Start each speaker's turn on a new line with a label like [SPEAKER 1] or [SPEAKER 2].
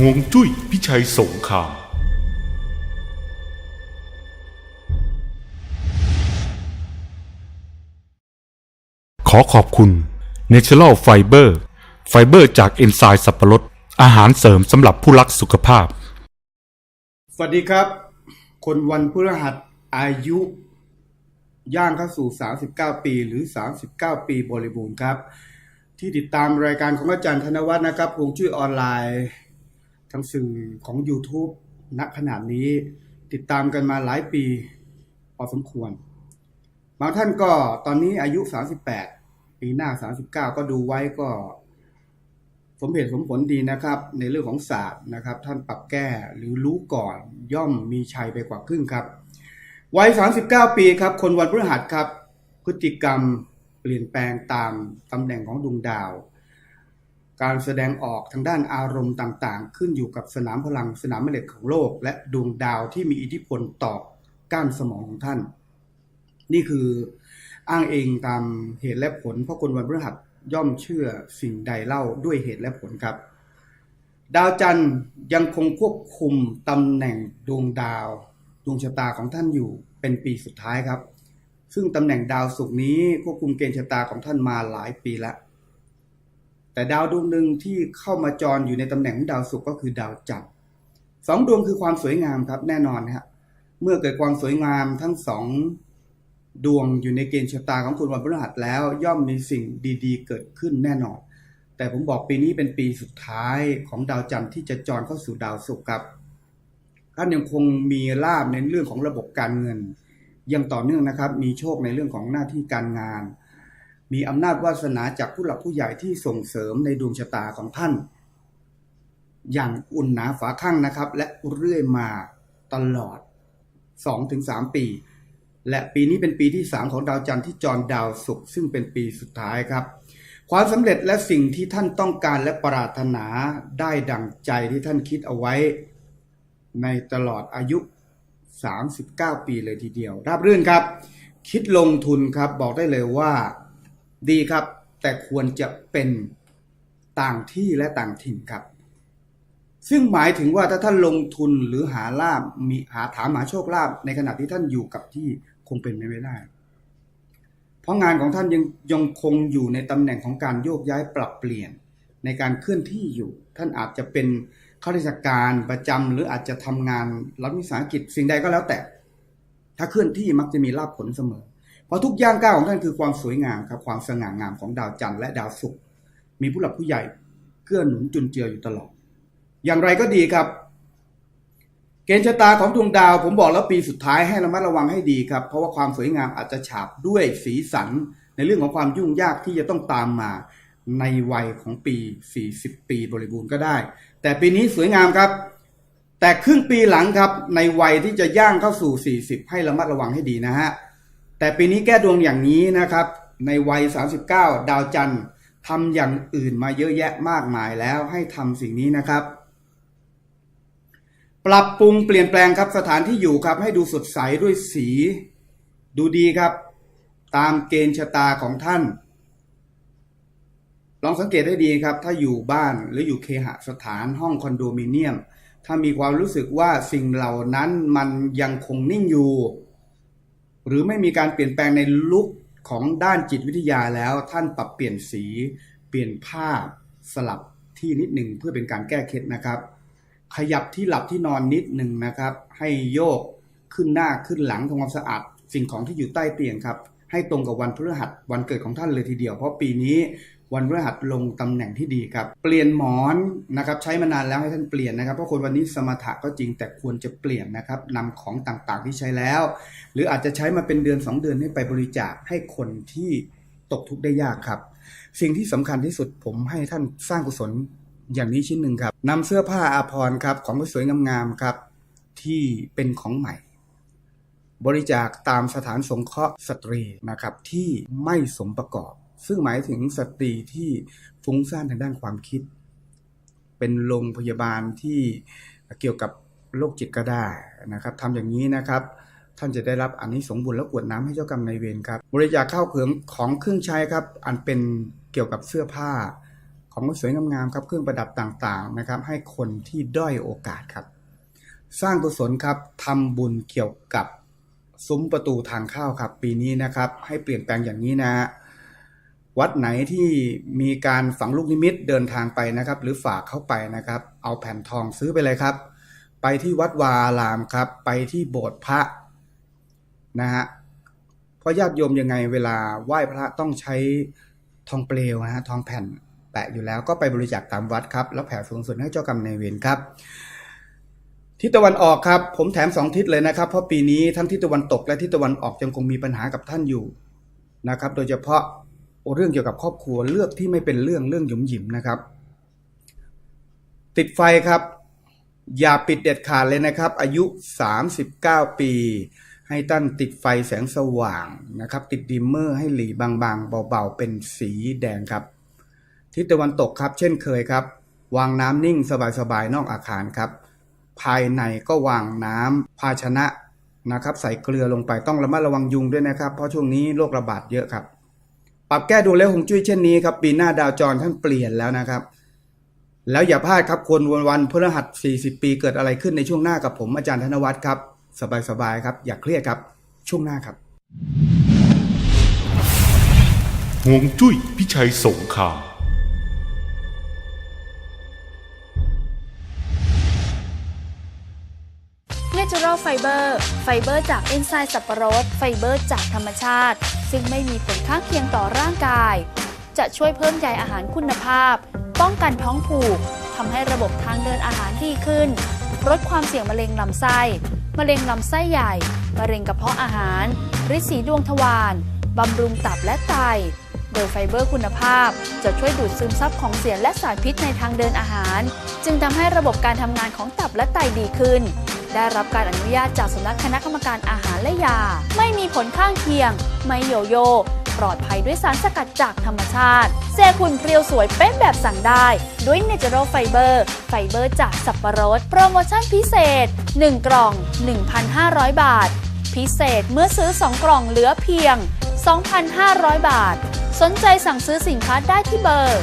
[SPEAKER 1] ห่วงจุ้ยพิชัยสงคราม ขอขอบคุณ Natural Fiber ไฟเบอร์จากเอนไซม์สับปะรด อาหารเสริมสำหรับผู้รักสุขภาพ
[SPEAKER 2] สวัสดีครับ คนวันพฤหัสอายุ ย่างเข้าสู่ 39 ปีหรือ 39 ปีบริบูรณ์ครับที่ติดตามรายการของอาจารย์ธนวัฒน์นะครับวงชื่อออนไลน์ ทางสื่อของ YouTube ณขนาดนี้ติดตามกันมาหลายปีพอสมควร บางท่านก็ตอนนี้อายุ 38 ปีหน้า 39 ก็ดูไว้ก็ สมเหตุสมผลดีนะครับ ในเรื่องของศาสตร์นะครับ ท่านปรับแก้หรือรู้ก่อนย่อมมีชัยไปกว่าครึ่งครับ วัย 39 ปีครับ คนวันพฤหัสครับ พฤติกรรมเปลี่ยนแปลงตามตำแหน่งของดวงดาว การแสดงออกทางด้านอารมณ์ต่างๆ ขึ้นอยู่กับสนามพลังสนามแม่เหล็กของโลก และดวงดาวที่มีอิทธิพลต่อก้านสมองของท่าน นี่คืออ้างเองตามเหตุและผล เพราะคนวันพฤหัสย่อมเชื่อสิ่งใดเล่าด้วยเหตุและผลครับ ดาวจันทร์ยังคงควบคุมตำแหน่งดวงดาว ดวงชะตาของท่านอยู่เป็นปีสุดท้ายครับ ซึ่งตำแหน่งดาวศุกร์นี้ควบคุมเกณฑ์ชะตาของท่านมาหลายปีแล้ว แต่ดาวดวงหนึ่งที่เข้ามาจรอยู่ในตำแหน่งของดาวศุกร์ก็คือดาวจันทร์สองดวงคือความสวยงามครับแน่นอนฮะเมื่อเกิดความสวยงามทั้งสองดวงอยู่ในเกณฑ์ชะตาของคุณวันพฤหัสแล้ว ย่อมมีสิ่งดีๆ เกิดขึ้นแน่นอน แต่ผมบอกปีนี้เป็นปีสุดท้ายของดาวจันทร์ที่จะจรเข้าสู่ดาวศุกร์ครับท่านยังคงมีลาบในเรื่องของระบบการเงินยังต่อเนื่องนะครับ มีโชคในเรื่องของหน้าที่การงาน มีอำนาจวาสนาจากผู้หลักผู้ใหญ่ที่ส่งเสริมในดวงชะตาของท่าน อย่างอุ่นหนาฝาข้างนะครับ และเรื่อยมาตลอด 2-3 ปี และปีนี้เป็นปีที่ 3 ของดาวจันทร์ที่จรดาวศุกร์ซึ่งเป็นปีสุดท้ายครับ ความสำเร็จและสิ่งที่ท่านต้องการและปรารถนาได้ดังใจที่ท่านคิดเอาไว้ ในตลอดอายุ 39 ปีเลยทีเดียว ราบรื่นครับ คิดลงทุนครับบอกได้เลยว่า ดีครับ แต่ควรจะเป็นต่างที่และต่างถิ่นครับ ซึ่งหมายถึงว่าถ้าท่านลงทุนหรือหาลาบมีหาถามหาโชคลาภในขณะที่ท่านอยู่กับที่คงเป็นไม่ได้ เพราะงานของท่านยังยังคงอยู่ในตำแหน่งของการโยกย้ายปรับเปลี่ยนในการเคลื่อนที่อยู่ ท่านอาจจะเป็นข้าราชการประจำหรืออาจจะทำงานรัฐวิสาหกิจสิ่งใดก็แล้วแต่ ถ้าเคลื่อนที่มักจะมีลาภผลเสมอ เพราะทุกย่างก้าวของท่านคือความสวยงามครับความสง่างามของดาวจันทร์และดาวศุกร์มีผู้หลักผู้ใหญ่เกื้อหนุนจุนเจืออยู่ตลอด อย่างไรก็ดีครับ เกณฑ์ชะตาของดวงดาวผมบอกแล้วปีสุดท้ายให้ระมัดระวังให้ดีครับ เพราะว่าความสวยงามอาจจะฉาบด้วยสีสัน ในเรื่องของความยุ่งยากที่จะต้องตามมาในวัยของปี 40 ปีบริบูรณ์ก็ได้ แต่ปีนี้สวยงามครับ แต่ครึ่งปีหลังครับ ในวัยที่จะย่างเข้าสู่ 40 ให้ระมัดระวังให้ดีนะฮะ แต่ปีนี้แก้ดวงอย่างนี้นะครับ ในวัย 39 ดาวจันทร์ทำอย่างอื่นมาเยอะแยะมากมายแล้วให้ทำสิ่งนี้นะครับ ปรับปรุงเปลี่ยนแปลงครับสถานที่อยู่ครับ ให้ดูสดใสด้วยสี ดูดีครับ ตามเกณฑ์ชะตาของท่าน ลองสังเกตให้ดีครับ ถ้าอยู่บ้านหรืออยู่เคหสถานห้องคอนโดมิเนียม ถ้ามีความรู้สึกว่าสิ่งเหล่านั้นมันยังคงนิ่งอยู่ หรือไม่มีการเปลี่ยนแปลงในลุคของด้านจิตวิทยาแล้วท่านปรับเปลี่ยนสีเปลี่ยนภาพสลับที่นิดหนึ่งเพื่อเป็นการแก้เคล็ดนะครับ ขยับที่หลับที่นอนนิดหนึ่งนะครับ ให้โยกขึ้นหน้าขึ้นหลังทำความสะอาดสิ่งของที่อยู่ใต้เตียงครับ ให้ตรงกับวันพฤหัสวันเกิดของท่านเลยทีเดียว เพราะปีนี้ วันพฤหัสลงตำแหน่งที่ดีครับ เปลี่ยนหมอนนะครับใช้มานานแล้วให้ท่านเปลี่ยนนะครับ เพราะคนวันนี้สมถะก็จริงแต่ควรจะเปลี่ยนนะครับนำของต่างๆที่ใช้แล้ว หรืออาจจะใช้มาเป็นเดือน 2 เดือนให้ไปบริจาคให้คนที่ตกทุกข์ได้ยากครับ สิ่งที่สำคัญที่สุดผมให้ท่านสร้างกุศลอย่างนี้ชิ้นหนึ่งครับนำเสื้อผ้าอาภรณ์ครับของสวยงามๆครับที่เป็นของใหม่ บริจาคตามสถานสงเคราะห์สตรีนะครับที่ไม่สมประกอบ ซึ่งหมายถึงสตรีที่ฟุ้งซ่านทางด้านความคิด เป็นโรงพยาบาลที่เกี่ยวกับโรคจิตก็ได้นะครับทำอย่างนี้นะครับ ท่านจะได้รับอันนี้สงส์บุญและกวดน้ำให้เจ้ากรรมนายเวรครับ บริจาคข้าวเขืองของเครื่องใช้ครับ อันเป็นเกี่ยวกับเสื้อผ้าของสวยงามๆครับเครื่องประดับต่างๆนะครับ ให้คนที่ด้อยโอกาสครับ สร้างกุศลครับทำบุญเกี่ยวกับซุ้มประตูทางเข้าครับ ปีนี้นะครับ ให้เปลี่ยนแปลงอย่างนี้นะฮะ วัดไหนที่มีการฝังลูกนิมิตเดินทางไปนะครับ หรือฝากเข้าไปนะครับ เอาแผ่นทองซื้อไปเลยครับ ไปที่วัดวาอารามครับ ไปที่โบสถ์พระนะฮะเพราะญาติโยมยังไงเวลาไหว้พระต้องใช้ทองเปลวนะฮะทองแผ่นแปะอยู่แล้วก็ไปบริจาคตามวัดครับ แล้วแผ่ส่วนกุศลให้เจ้ากรรมนายเวรครับทิศตะวันออกครับ ผมแถมสองทิศเลยนะครับ เพราะปีนี้ทั้งทิศตะวันตกและทิศตะวันออกยังคงมีปัญหากับท่านอยู่นะครับ โดยเฉพาะ เรื่องเกี่ยวกับครอบครัวเลือกที่ไม่เป็นเรื่องเรื่องหยุมหยิมนะครับ ติดไฟครับ อย่าปิดเด็ดขาดเลยนะครับ อายุ 39 ปี ให้ตั้นติดไฟแสงสว่างนะครับ ติดดิมเมอร์ให้หลีบางๆ เบาๆ เป็นสีแดงครับ ทิศตะวันตกครับ เช่นเคยครับ วางน้ำนิ่งสบายๆ นอกอาคารครับ ภายในก็วางน้ำภาชนะนะครับ ใส่เกลือลงไปต้องระมัดระวังยุงด้วยนะครับ เพราะช่วงนี้โรคระบาดเยอะครับ ปรับแก้ดูแล้วหงจุ้ยเช่นนี้ครับปีหน้าดาวจรท่านเปลี่ยนแล้วนะครับ แล้วอย่าพลาดครับคนวันวันพฤหัส 40 ปีเกิดอะไรขึ้นในช่วงหน้ากับผมอาจารย์ธนวัฒน์ครับ สบายๆครับ อย่าเครียดครับ ช่วงหน้าครับ
[SPEAKER 1] ห่วงจุ้ยพิชัยสงคราม
[SPEAKER 3] Natural Fiber ไฟเบอร์จากเอนไซม์สับปะรด ไฟเบอร์จากธรรมชาติ ซึ่งไม่มีผลข้างเคียงต่อร่างกาย จะช่วยเพิ่มใยอาหารคุณภาพ ป้องกันท้องผูกทำให้ระบบทางเดินอาหารดีขึ้น ลดความเสี่ยงมะเร็งลำไส้ มะเร็งลำไส้ใหญ่ มะเร็งกระเพาะอาหารริดสีดวงทวารบำรุงตับและไตโดยไฟเบอร์คุณภาพ จะช่วยดูดซึมซับของเสียและสารพิษในทางเดินอาหาร จึงทำให้ระบบการทำงานของตับและไตดีขึ้น ได้รับการอนุญาตจากสำนักคณะกรรมการอาหารและยา ไม่มีผลข้างเคียง ไม่โยโย่ปลอดภัยด้วยสารสกัดจากธรรมชาติเซคุณเพรียวสวยเป๊ะแบบสั่งได้ ด้วย Natural Fiber ไฟเบอร์จากสับปะรด โปรโมชั่นพิเศษ 1 กล่อง 1,500 บาท พิเศษเมื่อซื้อ 2 กล่องเหลือเพียง 2,500 บาท สนใจสั่งซื้อสินค้าได้ที่เบอร์